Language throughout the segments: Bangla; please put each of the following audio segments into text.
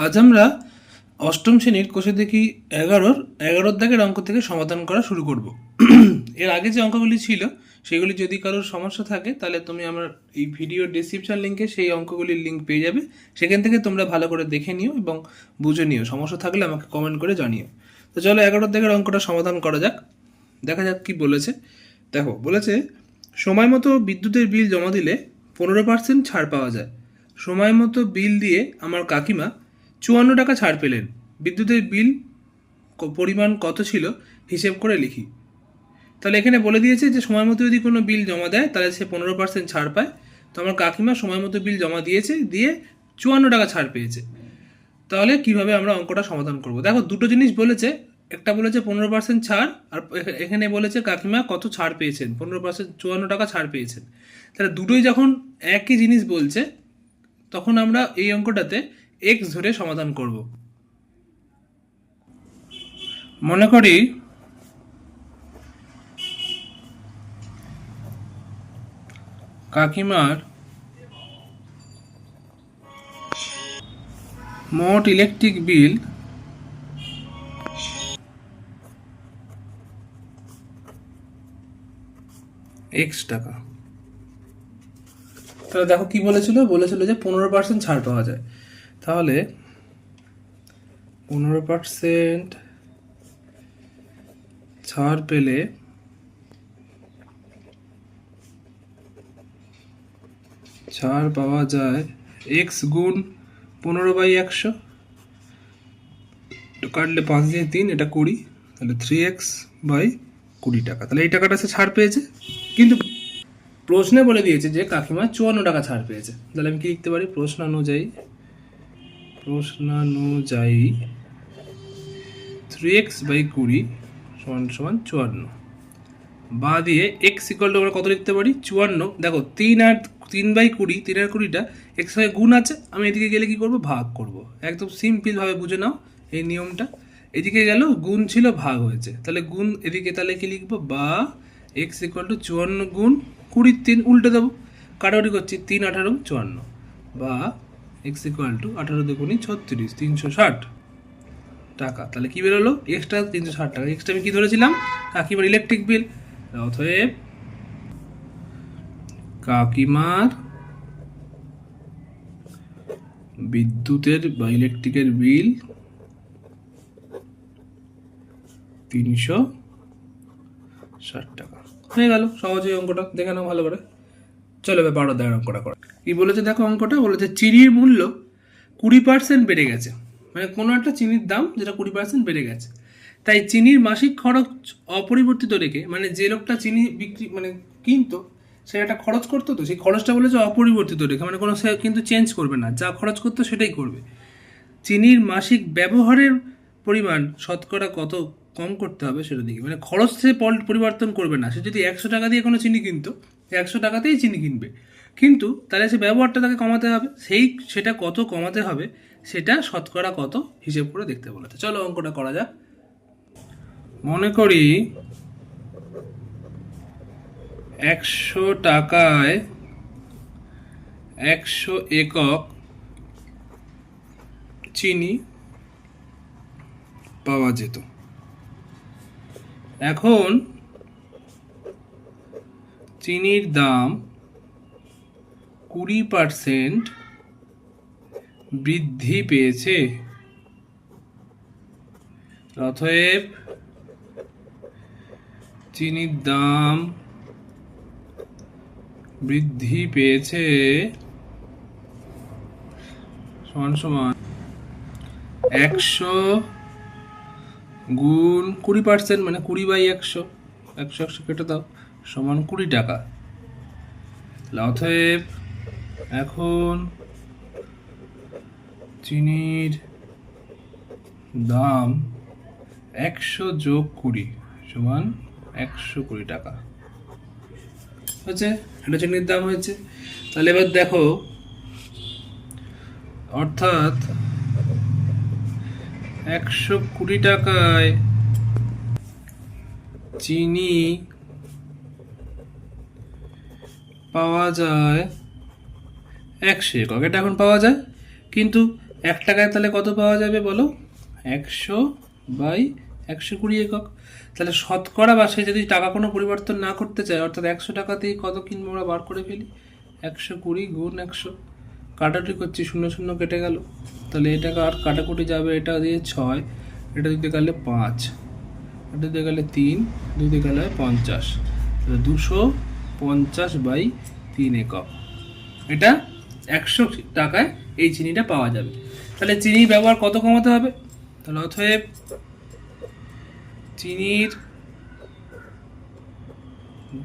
আজ আমরা অষ্টম শ্রেণির কোষে দেখি এগারোর এগারোর দাগের অঙ্ক থেকে সমাধান করা শুরু করব। এর আগে যে অঙ্কগুলি ছিল, সেগুলি যদি কারোর সমস্যা থাকে, তাহলে তুমি আমার এই ভিডিও ডিসক্রিপশন লিঙ্কে সেই অঙ্কগুলির লিঙ্ক পেয়ে যাবে। সেখান থেকে তোমরা ভালো করে দেখে নিও এবং বুঝে নিও। সমস্যা থাকলে আমাকে কমেন্ট করে জানিও। তো চলো এগারোর দাগের অঙ্কটা সমাধান করা যাক। দেখা যাক কি বলেছে। দেখো, বলেছে, সময় মতো বিদ্যুতের বিল জমা দিলে পনেরো পার্সেন্ট ছাড় পাওয়া যায়। সময় মতো বিল দিয়ে আমার কাকিমা চুয়ান্ন টাকা ছাড় পেলেন। বিদ্যুতের বিল পরিমাণ কত ছিল হিসেব করে লিখি। তাহলে এখানে বলে দিয়েছে যে, সময় মতো যদি কোনো বিল জমা দেয়, তাহলে সে পনেরো পার্সেন্ট ছাড় পায়। তো আমার কাকিমা সময় মতো বিল জমা দিয়েছে, দিয়ে চুয়ান্ন টাকা ছাড় পেয়েছে। তাহলে কীভাবে আমরা অঙ্কটা সমাধান করব? দেখো, দুটো জিনিস বলেছে। একটা বলেছে পনেরো পার্সেন্ট ছাড়, আর এখানে বলেছে কাকিমা কত ছাড় পেয়েছেন? পনেরো পার্সেন্ট, চুয়ান্ন টাকা ছাড় পেয়েছেন। তাহলে দুটোই যখন একই জিনিস বলছে, তখন আমরা এই অঙ্কটাতে এক্স ধরে সমাধান করব। মনে করি কাকিমার মোট ইলেকট্রিক বিল এক্স টাকা। তাহলে দেখো কি বলেছিল? বলেছিল যে পনেরো পার্সেন্ট ছাড় পাওয়া যায়। তাহলে পনেরো পার্সেন্ট ছাড় পেলে ছাড় পাওয়া যায় এক্স গুণ পনেরো বাই একশো। কাটলে পাঁচ দিয়ে তিন, এটা কুড়ি, তাহলে থ্রি এক্স বাই কুড়ি টাকা। তাহলে এই টাকাটা সে ছাড় পেয়েছে। কিন্তু প্রশ্নে বলে দিয়েছে যে কাকিমা চুয়ান্ন টাকা ছাড় পেয়েছে। তাহলে আমি কি লিখতে পারি? প্রশ্নানুযায়ী প্রশ্নানুযায়ী থ্রি এক্স বাই কুড়ি সমান সমান চুয়ান্ন। বা দিয়ে এক্স ইকুয়াল আমরা কত লিখতে পারি? চুয়ান্ন। দেখো, তিন আর, তিন বাই কুড়ি, তিন আর কুড়িটা এক্স সঙ্গে গুণ আছে, আমি এদিকে গেলে কি করব? ভাগ করব। একদম সিম্পলভাবে বুঝে নাও এই নিয়মটা। এদিকে গেল, গুণ ছিল, ভাগ হয়েছে। তাহলে গুণ এদিকে তাহলে কি লিখব? বা এক্স ইকুয়াল টু চুয়ান্ন গুণ কুড়ির তিন, উল্টে দেবো। কাটাকুটি করছি, তিন, আঠারো, চুয়ান্ন। বা এক্স ইকুয়াল টু আঠারো দুগুণি ছত্রিশ, তিনশো ষাট টাকা। তাহলে কি বেরোলো? এক্সট্রা তিনশো ষাট টাকা। এক্সট্রা আমি কি ধরেছিলাম? কাকিমার ইলেকট্রিক বিল অতএব কাকিমার বিদ্যুতের বা ইলেকট্রিকের বিল তিনশো ষাট টাকা। হয়ে গেল। সহজে অঙ্কটা। দেখে নাও ভালো করে। চলো বারো দেখার অঙ্কটা করা। কি বলেছে দেখো অঙ্কটা? বলেছে চিনির মূল্য কুড়ি পার্সেন্ট বেড়ে গেছে। মানে কোনো একটা চিনির দাম যেটা কুড়ি পার্সেন্ট বেড়ে গেছে। তাই চিনির মাসিক খরচ অপরিবর্তিত রেখে মানে যে লোকটা চিনি বিক্রি মানে কিনতো, সে একটা খরচ করতো তো, সেই খরচটা বলেছে অপরিবর্তিত রেখে মানে কোনো সে কিন্তু চেঞ্জ করবে না, যা খরচ করতো সেটাই করবে। চিনির মাসিক ব্যবহারের পরিমাণ শতকরা কত কম করতে হবে সেটা দিকে মানে খরচ সে পরিবর্তন করবে না। সে যদি একশো টাকা দিয়ে কোনো চিনি কিনতো, একশো টাকাতেই চিনি কিনবে। কিন্তু তাহলে সে ব্যবহারটা তাকে কমাতে হবে। সেই সেটা কত কমাতে হবে, সেটা শতকরা কত হিসেব করে দেখতে বলেছে চলো অঙ্কটা করা যাক। মনে করি একশো টাকায় একশো একক চিনি পাওয়া যেত। এখন চিনির দাম কুড়ি পার্সেন্ট বৃদ্ধি পেয়েছে। অতএব চিনির দাম বৃদ্ধি পেয়েছে। সমান সমান একশো গুণ কুড়ি পার্সেন্ট মানে কুড়ি বাই একশো। একশো একশো কেটে দাও, সমান কুড়ি টাকা। অতএব এখন চিনির দাম একশো যোগ কুড়ি সমান একশো কুড়ি টাকা। হচ্ছে এটা চিনির দাম হয়েছে। তাহলে এবার দেখো, অর্থাৎ একশো কুড়ি টাকায় চিনি পাওয়া যায় একশো একক। এটা এখন পাওয়া যায়। কিন্তু এক টাকায় তাহলে কত পাওয়া যাবে বলো? একশো বাই একশো কুড়ি একক। তাহলে শতকরা বা সে যদি টাকা কোনো পরিবর্তন না করতে চায়, অর্থাৎ একশো টাকাতেই কত কিনবো আমরা বার করে ফেলি? একশো কুড়ি গুণ একশো। কাটাটি করছি, শূন্য শূন্য কেটে গেল। তাহলে এটা আর কাটাকুটি যাবে, এটা দিয়ে ছয়। এটা দিতে গেলে পাঁচ। এটা দিতে গেলে তিন। দিতে গেলে পঞ্চাশ। তাহলে দুশো পঞ্চাশ বাই তিন একক। এটা একশো টাকায় এই চিনিটা পাওয়া যাবে। তাহলে চিনির ব্যবহার কত কমাতে হবে? তাহলে অতএব চিনির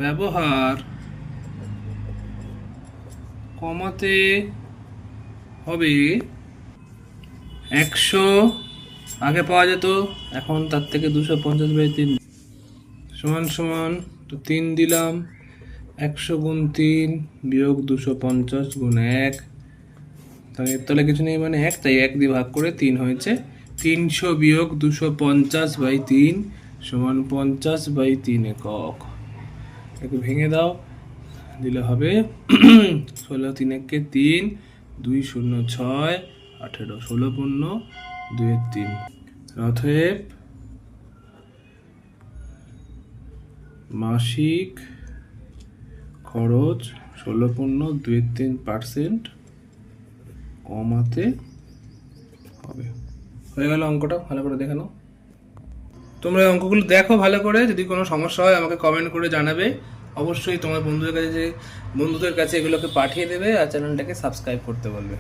ব্যবহার কমাতে হবে একশো। আগে পাওয়া যেত, এখন তার থেকে দুশো পঞ্চাশ বাই তিন। সমান সমান তো তিন দিলাম। একশো গুণ তিন বিয়োগ দুশো পঞ্চাশ গুণ এক। তাহলে তলে কিছু নেই মানে এক, তাই এক দিয়ে ভাগ করে তিন হয়েছে। তিনশো বিয়োগ দুশো পঞ্চাশ বাই তিন সমান পঞ্চাশ বাই তিন একক। একে ভেঙে দাও, দিলে হবে ষোলো তিন একে তিন, দুই শূন্য ছয়, আঠেরো ষোলো পূর্ণ, দুই তিন। অতএব মাসিক খরচ ষোলো পূর্ণ দুই তিন পার্সেন্ট কমাতে হবে। হয়ে গেল অঙ্কটা, ভালো করে দেখে নাও। তোমরা অঙ্কগুলো দেখো ভালো করে, যদি কোনো সমস্যা হয় আমাকে কমেন্ট করে জানাবে। অবশ্যই তোমার বন্ধুদের কাছে যে বন্ধুদের কাছে এগুলোকে পাঠিয়ে দেবে আর চ্যানেলটাকে সাবস্ক্রাইব করতে বলবে।